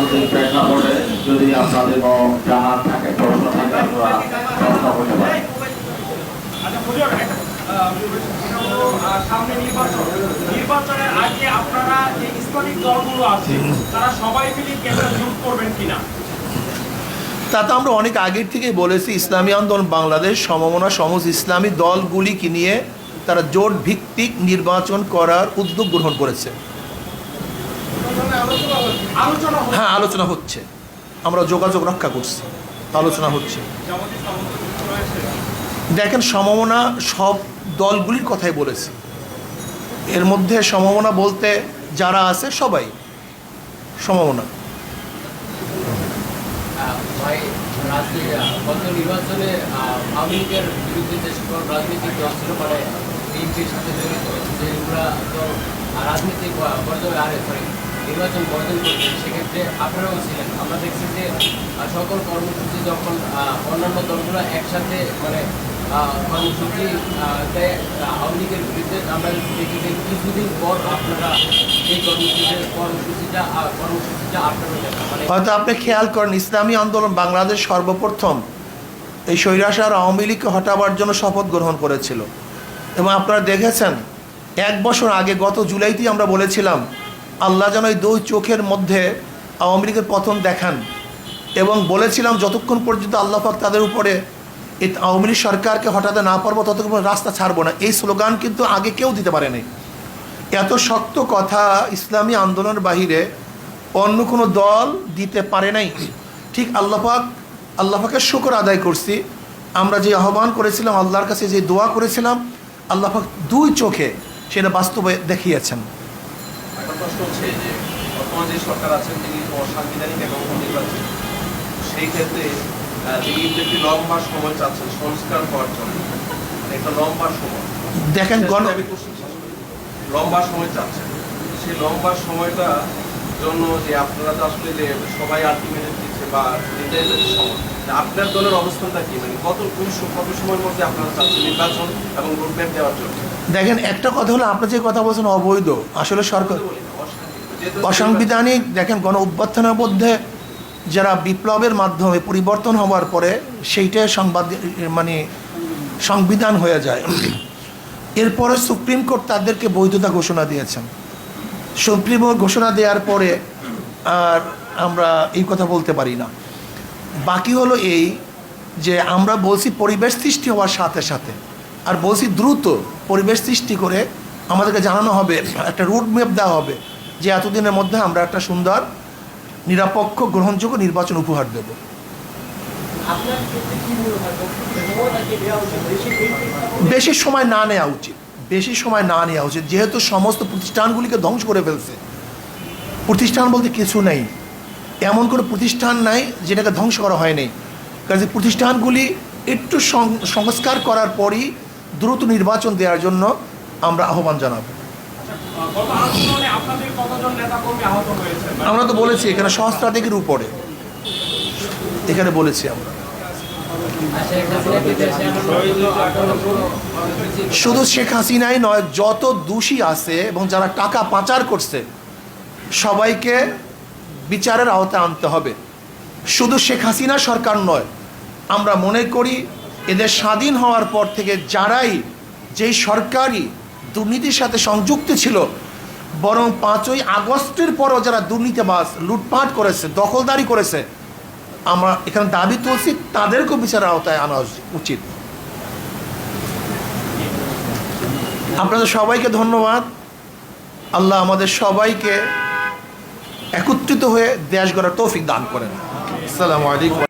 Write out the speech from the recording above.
রাজনৈতিক প্রেক্ষাপটে যদি আপনাদের কোনো জানার থাকে প্রশ্ন থাকে আপনারা প্রশ্ন করতে পারেন হুজুর একটা, আহ, এটা হলো, আহ, সামনে নির্বাচন। নির্বাচনের আগে আপনারা যে ইসলামিক দলগুলো আছে তারা সবাই মিলে কেন্দ্র জোট করবেন কিনা? তা তো আমরা অনেক আগের থেকেই বলেছি ইসলামী আন্দোলন বাংলাদেশ সমমনা সমস্ত ইসলামী দলগুলিকে নিয়ে তারা জোট ভিত্তিক নির্বাচন করার উদ্যোগ গ্রহণ করেছে। হ্যাঁ আলোচনা হচ্ছে। আমরা যোগাযোগ রক্ষা করছি। আলোচনা হচ্ছে। দেখেন সমমনা সব দলগুলির কথাই বলেছি। এর মধ্যে সমমনা বলতে যারা আছে সবাই সমমনা। আহ, নির্বাচনে বর্জন করছে সেক্ষেত্রে আপনারাও ছিলেন। আমরা দেখছি যে সকল কর্মসূচি যখন অন্যান্য দলগুলো একসাথে মানে কর্মসূচি আওয়ামী লীগের বিরুদ্ধে, আমরা দেখি যে কিছুদিন পর আপনারা এই কর্মসূচি কর্মসূচিটা কর্মসূচিটা আপনারাও দেন মানে হয়তো আপনি খেয়াল করেন, ইসলামী আন্দোলন বাংলাদেশ সর্বপ্রথম এই স্বৈরাচার আওয়ামী লীগকে হটাবার জন্য শপথ গ্রহণ করেছিল। এবং আপনারা দেখেছেন, এক বছর আগে গত জুলাইতেই আমরা বলেছিলাম আল্লাহ যেন এই দুই চোখের মধ্যে আওয়ামী লীগের পতন দেখান। এবং বলেছিলাম, যতক্ষণ পর্যন্ত আল্লাহ পাক তাদের উপরে এই আওয়ামী লীগ সরকারকে হটাতে না পারব, ততক্ষণ রাস্তা ছাড়বো না। এই স্লোগান কিন্তু আগে কেউ দিতে পারেনি এত শক্ত কথা ইসলামী আন্দোলনের বাহিরে অন্য কোনো দল দিতে পারে নাই। ঠিক আল্লাপাক আল্লাপাকের শুকর আদায় করছি। আমরা যে আহ্বান করেছিলাম, আল্লাহর কাছে যে দোয়া করেছিলাম আল্লাপাক দুই চোখে সেটা বাস্তবে দেখিয়েছেন। প্রশ্ন হচ্ছে যে বর্তমান যে সরকার আছেন তিনি অসাংবিধানিক এবং নির্বাচন সেই ক্ষেত্রে তিনি কিন্তু একটি লম্বা সময় চাচ্ছেন সংস্কার হওয়ার জন্য। মানে একটা লম্বা সময়। দেখেন গণ। লম্বা সময় চাচ্ছেন। সেই লম্বা সময়টা জন্য যে আপনারা তো আসলে যে সবাই আলটিমেট দিচ্ছে বা সময় আপনার দলের অবস্থানটা কি? মানে কত কোন কত সময়ের মধ্যে আপনারা চাচ্ছেন নির্বাচন এবং রোডম্যাপ দেওয়ার জন্য? দেখেন, একটা কথা হলো, আপনি যে কথা বলছেন অবৈধ, আসলে সরকার অসাংবিধানিক। অসাংবিধানিক দেখেন, গণ অভ্যর্থনের মধ্যে যারা বিপ্লবের মাধ্যমে পরিবর্তন হওয়ার পরে সেইটাই সংবাদ মানে সংবিধান হয়ে যায় এরপরে সুপ্রিম কোর্ট তাদেরকে বৈধতা ঘোষণা দিয়েছেন সুপ্রিম কোর্ট ঘোষণা দেওয়ার পরে আর আমরা এই কথা বলতে পারি না বাকি হলো এই যে আমরা বলছি পরিবেশ সৃষ্টি হওয়ার সাথে সাথে আর বলছি দ্রুত পরিবেশ সৃষ্টি করে আমাদেরকে জানানো হবে একটা রুট ম্যাপ দেওয়া হবে যে এতদিনের মধ্যে আমরা একটা সুন্দর নিরপেক্ষ গ্রহণযোগ্য নির্বাচন উপহার দেব। বেশি সময় না নেওয়া উচিত। বেশি সময় না নেওয়া উচিত। যেহেতু সমস্ত প্রতিষ্ঠানগুলিকে ধ্বংস করে ফেলছে। প্রতিষ্ঠান বলতে কিছু নেই। এমন কোনো প্রতিষ্ঠান নাই যেটাকে ধ্বংস করা হয়নি। কাজে প্রতিষ্ঠানগুলি একটু সংস্কার করার পরই দ্রুত নির্বাচন দেওয়ার জন্য আমরা আহ্বান জানাব। আমরা তো বলেছি, এখানে সহস্রাধিকের উপরে। এখানে বলেছি আমরা। শুধু শেখ হাসিনাই নয়, যত দোষী আছে এবং যারা টাকা পাচার করছে, সবাইকে বিচারের আওতায় আনতে হবে। শুধু শেখ হাসিনা সরকার নয়, আমরা মনে করি এদের স্বাধীন হওয়ার পর থেকে যারাই যেই সরকারি দুর্নীতির সাথে সংযুক্ত ছিল, বরং পাঁচই আগস্টের পরও যারা দুর্নীতিবাস লুটপাট করেছে, দখলদারি করেছে, আমরা এখানে দাবি তুলছি, তাদেরকেও বিচারের আওতায় আনা উচিত। আপনাদের সবাইকে ধন্যবাদ। আল্লাহ আমাদের সবাইকে একত্রিত হয়ে দেশ গড়ার তৌফিক দান করেন। আসসালামু আলাইকুম।